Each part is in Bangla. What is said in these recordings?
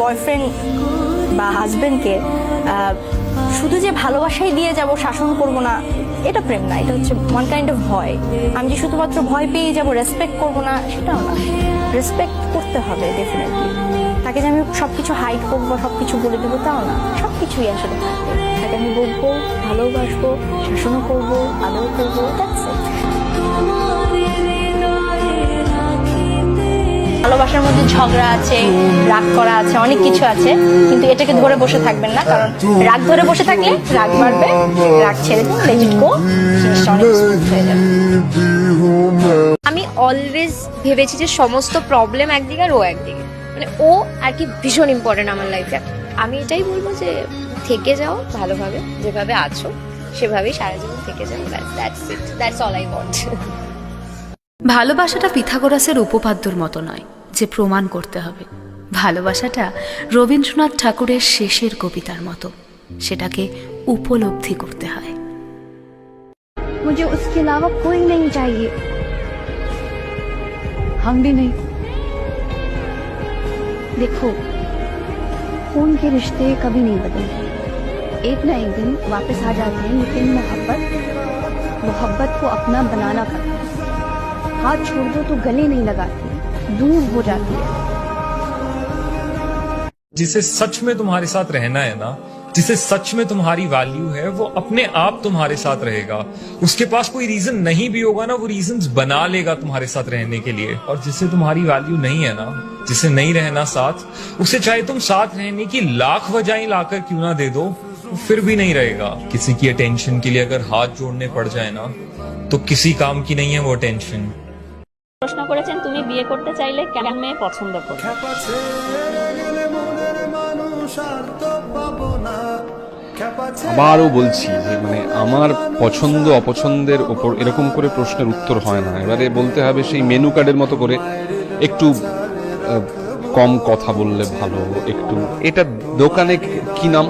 বয়ফ্রেন্ড বা হাজবেন্ডকে শুধু যে ভালোবাসাই দিয়ে যাব, শাসন করব না, এটা প্রেম না, এটা হচ্ছে ওয়ান কাইন্ড অফ ভয়। আমি যে শুধুমাত্র ভয় পেয়ে যাব রেসপেক্ট করব না, সেটাও না। রেসপেক্ট করতে হবে ডেফিনেটলি তাকে যে আমি সব কিছু হাইট করব বা সব কিছু বলে দেবো, তাও না। সব কিছুই আসলে থাকবে তাকে আমি বলব, ভালোবাসবো, শাসনও করব আদর করব দ্যাটস ইট ভালোবাসার মধ্যে ঝগড়া আছে, রাগ করা আছে, অনেক কিছু আছে, কিন্তু এটাকে ধরে বসে থাকবেন না, কারণ রাগ ধরে বসে থাকলে রাগ বাড়বে, রাগ ছেড়ে আমি অলওয়েজ ভেবেছি যে সমস্ত প্রবলেম একদিকে আর ও একদিকে। মানে ও আর কি ভীষণ ইম্পর্টেন্ট আমার লাইফে আমি এটাই বলব যে থেকে যাও ভালোভাবে, যেভাবে আছো, সেভাবেই সারা জীবন থেকে যাও that's it that's all I want ভালোবাসাটা পিথাগোরাসের উপপাদ্যর মতো নয় যে প্রমাণ করতে হবে ভালোবাসাটা রবীন্দ্রনাথ ঠাকুরের শেষের কবিতার মতো সেটাকে উপলব্ধি করতে হয় मुझे उसके अलावा कोई नहीं चाहिए हम भी नहीं देखो खून के रिश्ते कभी नहीं बदलते एक ना एक दिन वापस आ जाते हैं लेकिन मोहब्बत मोहब्बत को अपना बनाना पड़ता है हाथ छोड़ दो तो गले नहीं लगाती दूर हो जाती है। जिसे सच में तुम्हारे साथ रहना है ना, जिसे सच में तुम्हारी वैल्यू है, वो अपने आप तुम्हारे साथ रहेगा। उसके पास कोई रीजन नहीं भी होगा ना, वो रीजन बना लेगा तुम्हारे साथ रहने के लिए। और जिसे तुम्हारी वैल्यू नहीं है ना, जिसे नहीं रहना साथ, उसे चाहे तुम साथ रहने की लाख वजह लाकर क्यों ना दे दो फिर भी नहीं रहेगा। किसी की अटेंशन के लिए अगर हाथ जोड़ने पड़ जाए ना तो किसी काम की नहीं है वो अटेंशन প্রশ্ন করেছেন তুমি বিয়ে করতে চাইলে কেমন মেয়ে পছন্দ করবে? আবারও বলছি যে মানে আমার পছন্দ অপছন্দের ওপর এরকম করে প্রশ্নের উত্তর হয় না। এবারে বলতে হবে সেই মেনু কার্ডের মতো করে একটু কম কথা বললে ভালো একটু। এটা দোকানে কি নাম?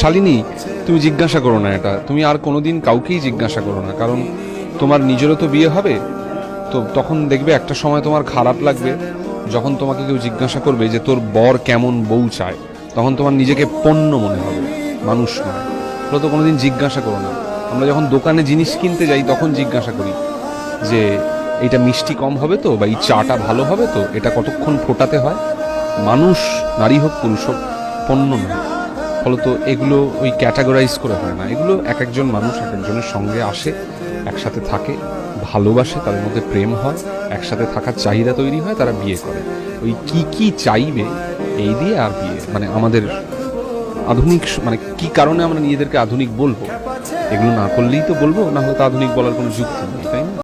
শালিনী তুমি জিজ্ঞাসা করো না এটা। তুমি আর কোনোদিন কাউকেই জিজ্ঞাসা করো না কারণ তোমার নিজেরও তো বিয়ে হবে। তো তখন দেখবে একটা সময় তোমার খারাপ লাগবে, যখন তোমাকে কেউ জিজ্ঞাসা করবে যে তোর বর কেমন বউ চায়, তখন তোমার নিজেকে পণ্য মনে হবে, মানুষ নয়। ওগুলো তো কোনোদিন জিজ্ঞাসা করো না। আমরা যখন দোকানে জিনিস কিনতে যাই, তখন জিজ্ঞাসা করি যে, এইটা মিষ্টি কম হবে তো বা এই চাটা ভালো হবে তো? এটা কতক্ষণ ফোটাতে হয়? মানুষ, নারী হোক, পুরুষ হোক, পণ্য নয়। ফলত এগুলো ওই ক্যাটাগরাইজ করে হয় না। এগুলো এক একজন মানুষ এক একজনের সঙ্গে আসে, একসাথে থাকে। ভালোবাসে, তাদের মধ্যে প্রেম হয়, একসাথে থাকার চাহিদা তৈরি হয়, তারা বিয়ে করে। ওই কি কি চাইবে, এই দিয়ে আর বিয়ে মানে আমাদের আধুনিক মানে কি কারণে আমরা নিজেদেরকে আধুনিক বলব? এগুলো না করলেই তো বলব, না হলে তো আধুনিক বলার কোনো যুক্তি নেই, তাই